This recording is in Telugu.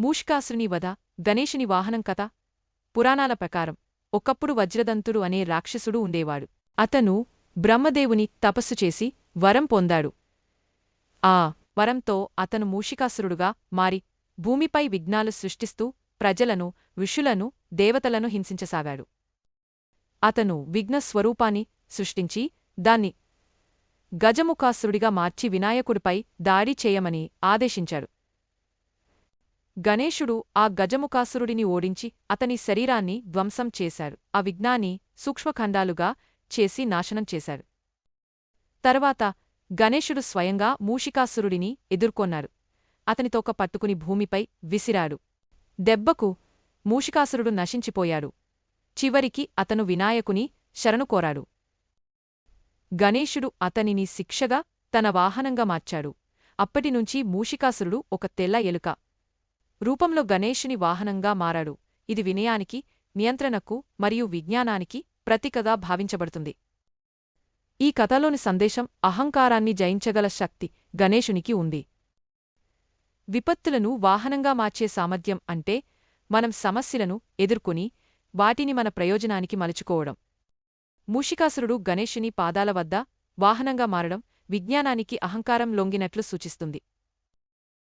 మూషికాసుని వధ గణేశుని వాహనం కథ పురాణాల ప్రకారం ఒకప్పుడు వజ్రదంతుడు అనే రాక్షసుడు ఉండేవాడు. అతను బ్రహ్మదేవుని తపస్సు చేసి వరం పొందాడు. ఆ వరంతో అతను మూషికాసురుడుగా మారి భూమిపై విఘ్నాలు సృష్టిస్తూ ప్రజలను ఋషులను దేవతలను హింసించసాగాడు. అతను విఘ్న స్వరూపాన్ని సృష్టించి దాన్ని గజముఖాసురుడిగా మార్చి వినాయకుడిపై దాడి చేయమని ఆదేశించాడు. గణేశుడు ఆ గజముఖాసురుడిని ఓడించి అతని శరీరాన్ని ధ్వంసం చేశారు. ఆ విఘ్నాన్ని సూక్ష్మఖండాలుగా చేసి నాశనం చేశారు. తర్వాత గణేశుడు స్వయంగా మూషికాసురుడిని ఎదుర్కొన్నారు. అతని తోక పట్టుకుని భూమిపై విసిరాడు. దెబ్బకు మూషికాసురుడు నశించిపోయాడు. చివరికి అతను వినాయకుని శరణు కోరాడు. గణేశుడు అతనిని శిక్షగా తన వాహనంగా మార్చాడు. అప్పటినుంచి మూషికాసురుడు ఒక తెల్ల ఎలుక రూపంలో గణేషుని వాహనంగా మారాడు. ఇది వినయానికి నియంత్రణకు మరియు విజ్ఞానానికి ప్రతీకగా భావించబడుతుంది. ఈ కథలోని సందేశం అహంకారాన్ని జయించగల శక్తి గణేషునికి ఉంది. విపత్తులను వాహనంగా మార్చే సామర్థ్యం అంటే మనం సమస్యలను ఎదుర్కొని వాటిని మన ప్రయోజనానికి మలుచుకోవడం. మూషికాసురుడు గణేషుని పాదాల వద్ద వాహనంగా మారడం విజ్ఞానానికి అహంకారం లొంగినట్లు సూచిస్తుంది.